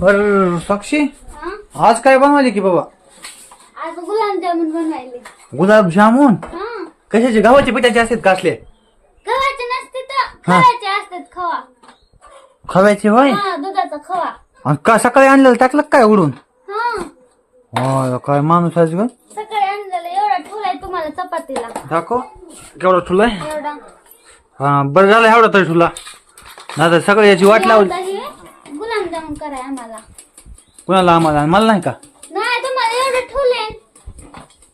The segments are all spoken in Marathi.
बर साक्षी? आज काय बनवायचे की बाबा? आज गुलाबजामुन बनवायले. गुलाबजामुन कशाचे? गव्हाचे पिठाचे असतात का असले? गव्हाचे नसते तर हा. खव्याचे असतात खवा. खव्याचे होय? हा दुधाचा खवा. आणि का सकाळी आणलेलं टाकलं का काय उडून? हा. काय माणूस आहे ग? सकाळी आणलेला एवढा ठेवलाय तुम्हाला चपातीला. दाखव. केवढा ठुलाय? एवढा. हा बरं झालं एवढा तरी ठुला. नाही सगळं याची वाट लावली. कराय आम्हाला. कुणाला आम्हाला? आणि मला नाही का? नाही तुम्हाला एवढं ठेवले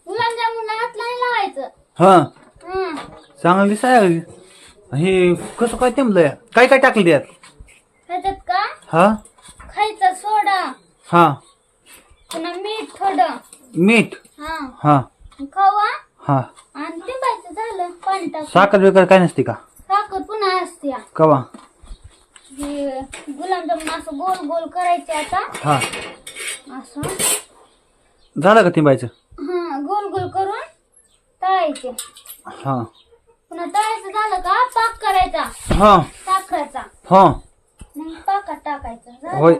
गुलाबजामुन हात नाही लावायचं. हा. हा चांगलं दिसाय हे कसं काय तेमलंय काय काय टाकलं त्यात? ह्याच्यात का? हा? खायचा सोडा. हा. पुन्हा मीठ थोडं. मीठ? हा. हा. खवा. हा. आणि टिंबायचं झालं. पाणी टाकून. साखर बिकर काय नसते का? साखर पुन्हा असते कवा? गुलाबजामुन असं गोल गोल करायचे आता. हा. असं. झालं का तिंबायचं? हा गोल गोल करून तळायचे. हा. पुन्हा तळायचं झालं का पाक करायचा. हा. साखरेचा हा. मग पाकात टाकायचं. झालं. होय.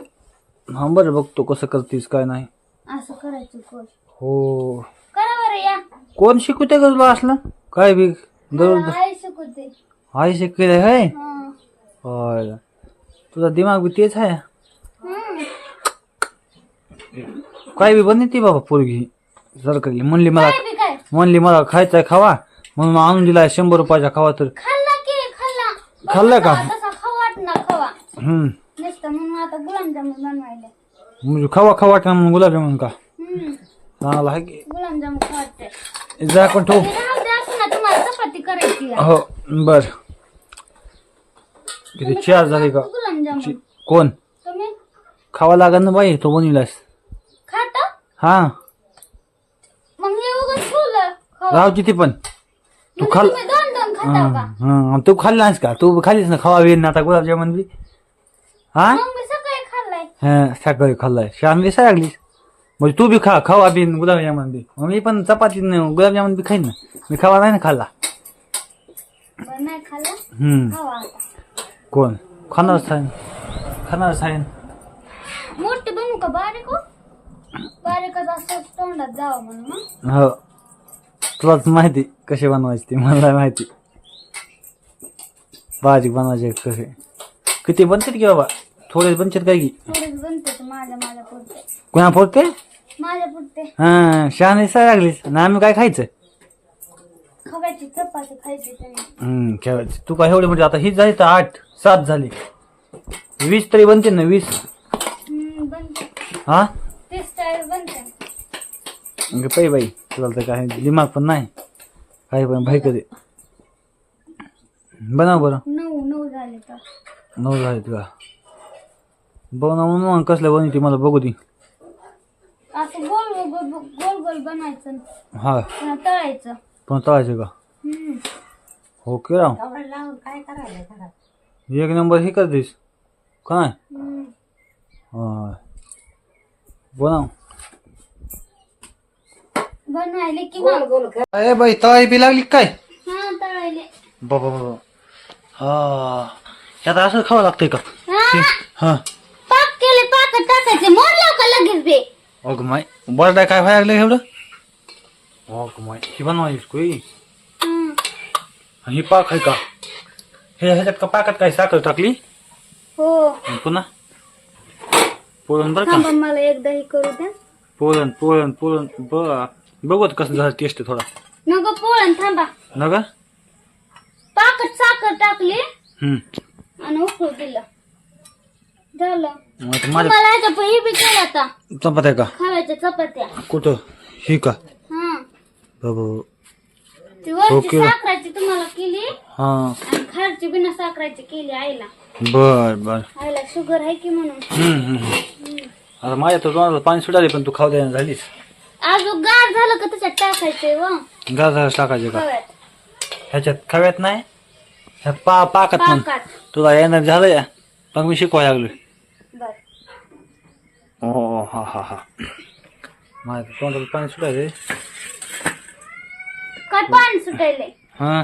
हा बरं बघतो कसं करतीस काय नाही. असं करायचं गोल. हो. करा बरं या. कोण शिकवते का तुला असलं? काय बी? दररोज मला आई शिकवते. आई शिकले आहे हा. होय. तुझा दिमाग बी तेच आहे. काय बी बनते बाबा पोरगी? सरकारली म्हणली मला म्हणली मला खायचंय खावा. म्हणून आणून दिला शंभर रुपयाचा खावा तर. खाल्ला की हम्म. म्हणजे खावा खावा वाटणार म्हणून गुलाबजामुन का? चांगला आहे की. जा पण ठेव. हो बर. किती चार झाले का? कोण? तुम्ही? खावा लागत ना बाई तो बनविलास खाता? हा. मग हे उगाच ठेवलं खवा. राहू ती पण. तू म्हणजे खाल तुम्ही दोन दोन खाता का? हा. तू खाल्ला नाहीस का? तू खालीस ना खावा वेळ ना आता गुलाबजामुन बी? हा? मग मी सकाळी खाल्लाय. हा सकाळी खाल्लाय. शाम बी लागलीस म्हणजे तू बी खा खावा बी न गुलाबजामुन बी. मग मी पण चपाती न गुलाबजामुन बी खाईन ना. मी खावा नाही ना खाल्ला. बरं नाही खाल्लं? हम्म. खावा आता. कोण? खाणारच आहे खाणारच आहे मोठे बनवू का बारीक हो? बारीकच असं तोंडात जावं म्हणून हं? हो. तुलाच माहिती कसे बनवायचे ते मला माहिती. भाजी बनवायचे कसे किती बनतात की बाबा? थोडे बनतात काय की? थोडेच बनते ते माझ्या माझ्या पुरते. कोणा फोडते माझ्या पुरते. हा शहाणे सर लागलीस. आणि आम्ही काय खायचं? खव्याची चपाती खायची तुम्ही हम्म खेळायचं तू काय एवढे म्हणजे आता ही झाली तर आठ सात झाली. वीस तरी बनते ना वीस. हम्म, बनते. हा? ते स्टाईल बनते. म्हणजे बाई तुला तर काय दिमाग पण नाही. काही पण भाई कधी. बनव बरं. नऊ नऊ झाले तर. नऊ झाले तुला बनव मग कसलं बनवते मला बघू दे. असं गोल गोल गोल गोल गोल बनायचं. हा. पुन्हा तळायचं. तळायचं का हम्म. हो के राव एक नंबर हे करतेस का नाही? हम्म. हा. बनव. बनवायले की बाई तळाई बी लागली काय? हा बाबा बाबा हा. त्यात असं खावं लागतंय का? हा? हा पाक केले पाकात टाकायचे. मोडलं का लगेच बे. अग माय बरं काय व्हायला लागलं एवढं? अग माय ही बनवायची कोई हम्म. ही पाक आहे का हे ह्याच्यात का पाकात काय साखर टाकली हो आणि पुन्हा पोळण बरं का थांबा मला एकदा हे करू द्या पोळण पोळण पोळण ब बघू आता कसं झालं टेस्ट थोडा नको पोळण थांबा ना का पाकात साखर टाकली हम्म आणि उकळू दिलं झालं मग आता माझ्या मला ह्याच्या पण हे बी केलं आता चपात्या का खव्याच्या चपात्या कुठं ही का हा बाबा ती वरची ओके. साखराची तुम्हाला केली हा. आणि खारची बिना साखराची केली आईला. बर बर. आईला शुगर आहे की म्हणून? आता माझ्या तर तोंडाला पाणी सुटाले पण तू खाऊ द्यायला झालीस. अजून गार झालं का त्याच्यात टाकायचंय व? गाजर टाकायचे का? खव्यात. ह्याच्यात खव्यात नाही ह्यात पा पाकात पाकात. तुला येणार झालं या मग मी शिकवायला लागलोय. बर. ओ हा हा हा माझ्या तोंडाला पाणी सुटायचे काय पाणी सुटायले हा.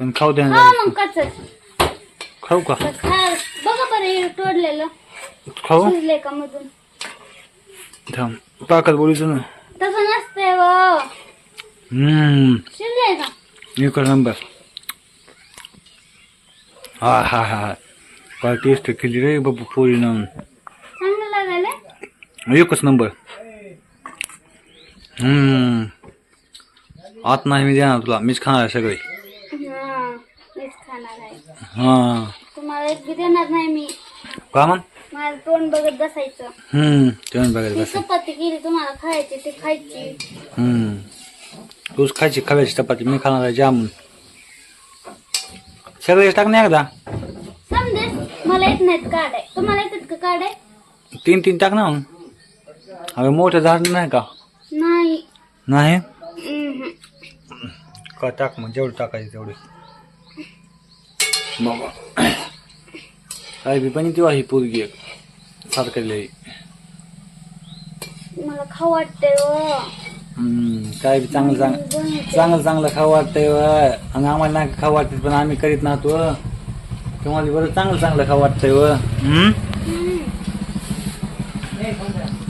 पण खाऊ द्या हा मग खाऊ का? खा बघा बरं हे तोडलेलं. खाऊ? शिजले का मधून? थांब पाकत ना. तसं नसतंय व हम्म. शिजले का? एक नंबर हा हा हा. काय टेस्ट केली रे बाबू पोरी ना चांगलं लागायला एकच नंबर हम्म. आत नाही मी देणार तुला. मीच खाणार आहे सगळे. हा मीच खाणार आहे. हा. तुम्हाला एक बी देणार नाही मी. का म्हण? माझं तोंड बघत बसायचं. हम्म जेवण बघायला ती बस चपाती केली तुम्हाला खायची ती खायची. हम्म. तूच खायची खव्याची चपाती मी खाणार आहे जामून. सगळे टाक नाही एकदा. समजेस मला येत नाहीत काढाय तुम्हाला येतात का काढाय तीन तीन टाक ना मग. अगं मोठं झाड नाही का? नाही. नाही. का टाक मग जेवढं टाकायचं तेवढे बाबा काय बी पण तेव्हा ही पोरगी एक सारखं मला खाऊ वाटतंय व हम्म, काय बी चांगलं चांगलं चांगलं चांगलं खाऊ वाटतंय व. आणि आम्हाला नाही खाऊ वाटत पण आम्ही करीत नव्हतो व. तुम्हाला बरं चांगलं चांगलं खाऊ वाटतंय व हम्म?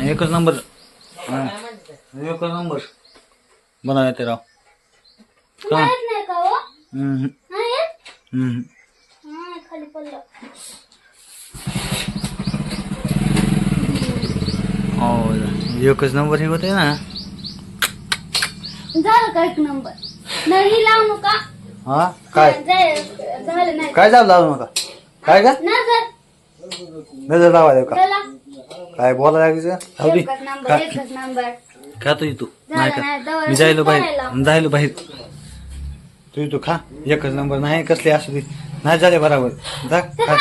एकच नंबर हा. एकच नंबर बनवा येते राव का हो? हम्म, हम्म. हा खाली पडलं. हो एकच नंबर हे होते ना. झालं का एक नंबर? नाही लावू नका. हा? काय? जाय- झालं नाही. काय जाऊ लावू नका? काय का? नजर नजर लावायला का? चला. काय बोलायला लागायचं जाऊ दे. एकच नंबर खा- एकच नंबर. खा तू तू नाही झालं नाही का? दवा मी जायलो करायला. बाहेर जायलो बाहेर. तू तू खा. एकच नंबर नाही कसले असू दे. नाही झाले बराबर. जा खा.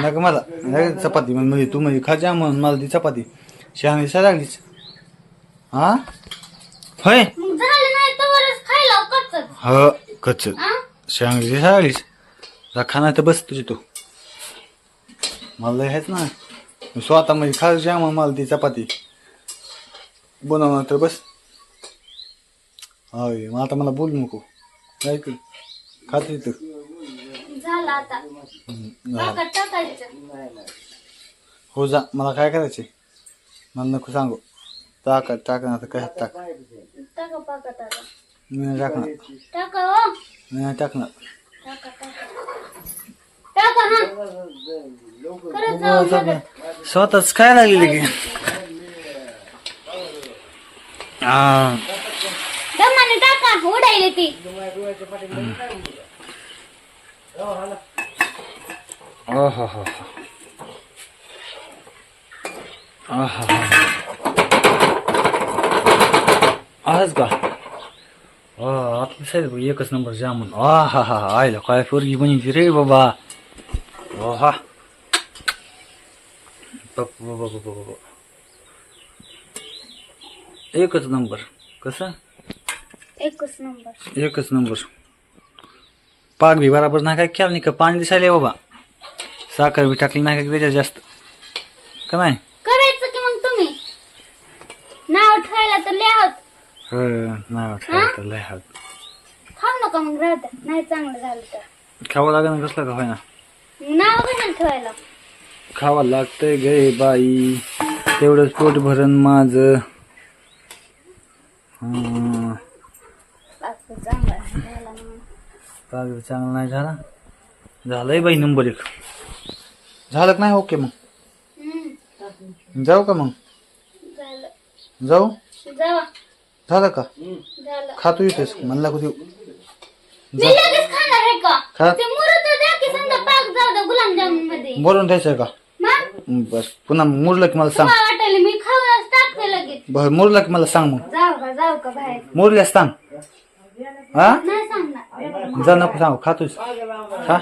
नका मला. नाही चपाती म्हण म्हणजे तू म्हणजे खा जा म्हणून मला ती चपाती. शहाणी लागलीच हा? होय. नाही ह कच्च हा शहाणी लागलीच जा खाना तर बस तुझी तू. मला हेच ना. स्वतः म्हणजे खा जा मग मला ती चपाती. बनवणार तर बस. होय मग आता मला बोलू नको. काय की खात तू. झालं आता. हम्म, पाकात टाकायचं. हो जा. मला काय करायचे मला नको सांगू. टाक टाक ना आता काय टाक? मी नाही टाकणार. टाका हो. मी नाही टाकणार. टाका टाका टाका ना. खरंच जाऊ मदत. स्वतःच काय लागलेली की. हा. टाका ती आज का? आता साहेब एकच नंबर जामून आ हा हा आयला काय पोरगी बनी रे बाबा. ओहा बाप, एकच नंबर. कसं? एकच नंबर. एकच नंबर. पाक बी बराबर नाही काय केलं नाही का? पाणी दिसायला बाबा. साखर बी टाकली नाही का त्याच्यात जास्त? का नाही? करायचं की मग तुम्ही? नाव ठेवायला तर हो नाही वाटलं तर लय खाऊ नका मग राहत नाही चांगलं झालं तर. खावं लागेल ना कसलं का होईना? नाव कशाला ठेवायला. खावं लागतंय गे बाई. तेवढंच पोट भरण माझ. पाग चांगला नाही झाला. झालंय बाई नंबर एक. झालं का नाही? ओके मग. जाऊ का मग? जाऊ? झालं का? खातो येतेस म्हणला कुठे? बोलून द्यायचं का? बस. पुन्हा मुरलं की मला सांग. बरं मुरलं की मला सांग मग. मुरल्यास सांग. हा? जा नको सांगू खातोस खा.